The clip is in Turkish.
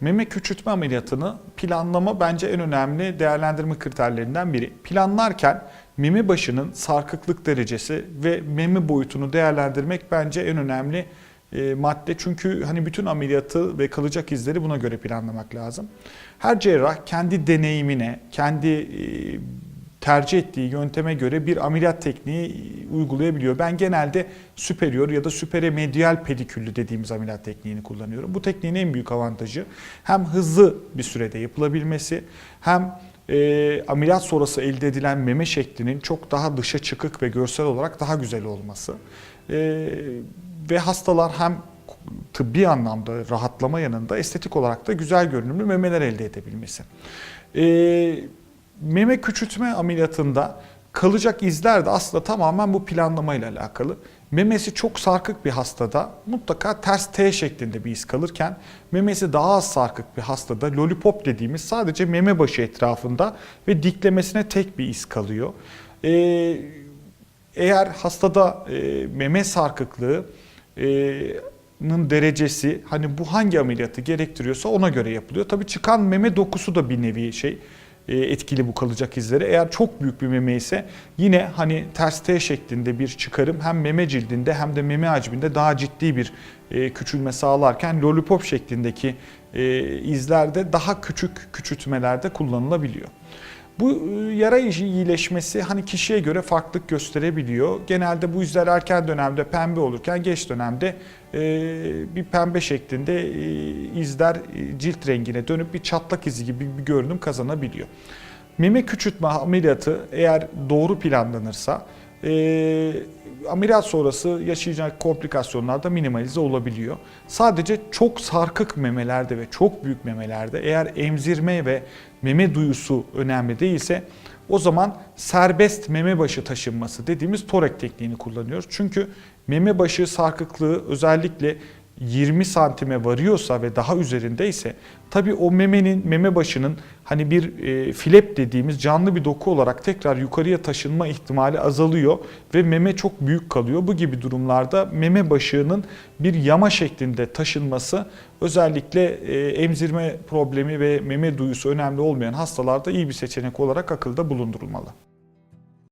Meme küçültme ameliyatını planlama bence en önemli değerlendirme kriterlerinden biri. Planlarken meme başının sarkıklık derecesi ve meme boyutunu değerlendirmek bence en önemli e, madde. Çünkü hani bütün ameliyatı ve kalacak izleri buna göre planlamak lazım. Her cerrah kendi deneyimine, kendi e, tercih ettiği yönteme göre bir ameliyat tekniği uygulayabiliyor. Ben genelde superior ya da süperemedial pediküllü dediğimiz ameliyat tekniğini kullanıyorum. Bu tekniğin en büyük avantajı hem hızlı bir sürede yapılabilmesi hem e, ameliyat sonrası elde edilen meme şeklinin çok daha dışa çıkık ve görsel olarak daha güzel olması. E, ve hastalar hem tıbbi anlamda rahatlama yanında estetik olarak da güzel görünümlü memeler elde edebilmesi. E, meme küçültme ameliyatında kalacak izler de aslında tamamen bu planlamayla alakalı. Memesi çok sarkık bir hastada mutlaka ters T şeklinde bir iz kalırken memesi daha az sarkık bir hastada lollipop dediğimiz sadece meme başı etrafında ve diklemesine tek bir iz kalıyor. Ee, eğer hastada e, meme sarkıklığı e, derecesi hani bu hangi ameliyatı gerektiriyorsa ona göre yapılıyor. Tabii çıkan meme dokusu da bir nevi şey etkili bu kalacak izleri. Eğer çok büyük bir meme ise yine hani ters T şeklinde bir çıkarım hem meme cildinde hem de meme hacminde daha ciddi bir e, küçülme sağlarken lollipop şeklindeki e, izlerde daha küçük küçültmelerde kullanılabiliyor. Bu e, yara iyileşmesi hani kişiye göre farklılık gösterebiliyor. Genelde bu izler erken dönemde pembe olurken geç dönemde e, bir pembe şeklinde e, izler cilt rengine dönüp bir çatlak izi gibi bir görünüm kazanabiliyor. Meme küçültme ameliyatı eğer doğru planlanırsa ameliyat sonrası yaşayacak komplikasyonlar da minimalize olabiliyor. Sadece çok sarkık memelerde ve çok büyük memelerde eğer emzirme ve meme duyusu önemli değilse o zaman serbest meme başı taşınması dediğimiz torek tekniğini kullanıyoruz. Çünkü meme başı sarkıklığı özellikle 20 santime varıyorsa ve daha üzerindeyse tabii o memenin meme başının hani bir e, flap dediğimiz canlı bir doku olarak tekrar yukarıya taşınma ihtimali azalıyor ve meme çok büyük kalıyor. Bu gibi durumlarda meme başının bir yama şeklinde taşınması özellikle e, emzirme problemi ve meme duyusu önemli olmayan hastalarda iyi bir seçenek olarak akılda bulundurulmalı.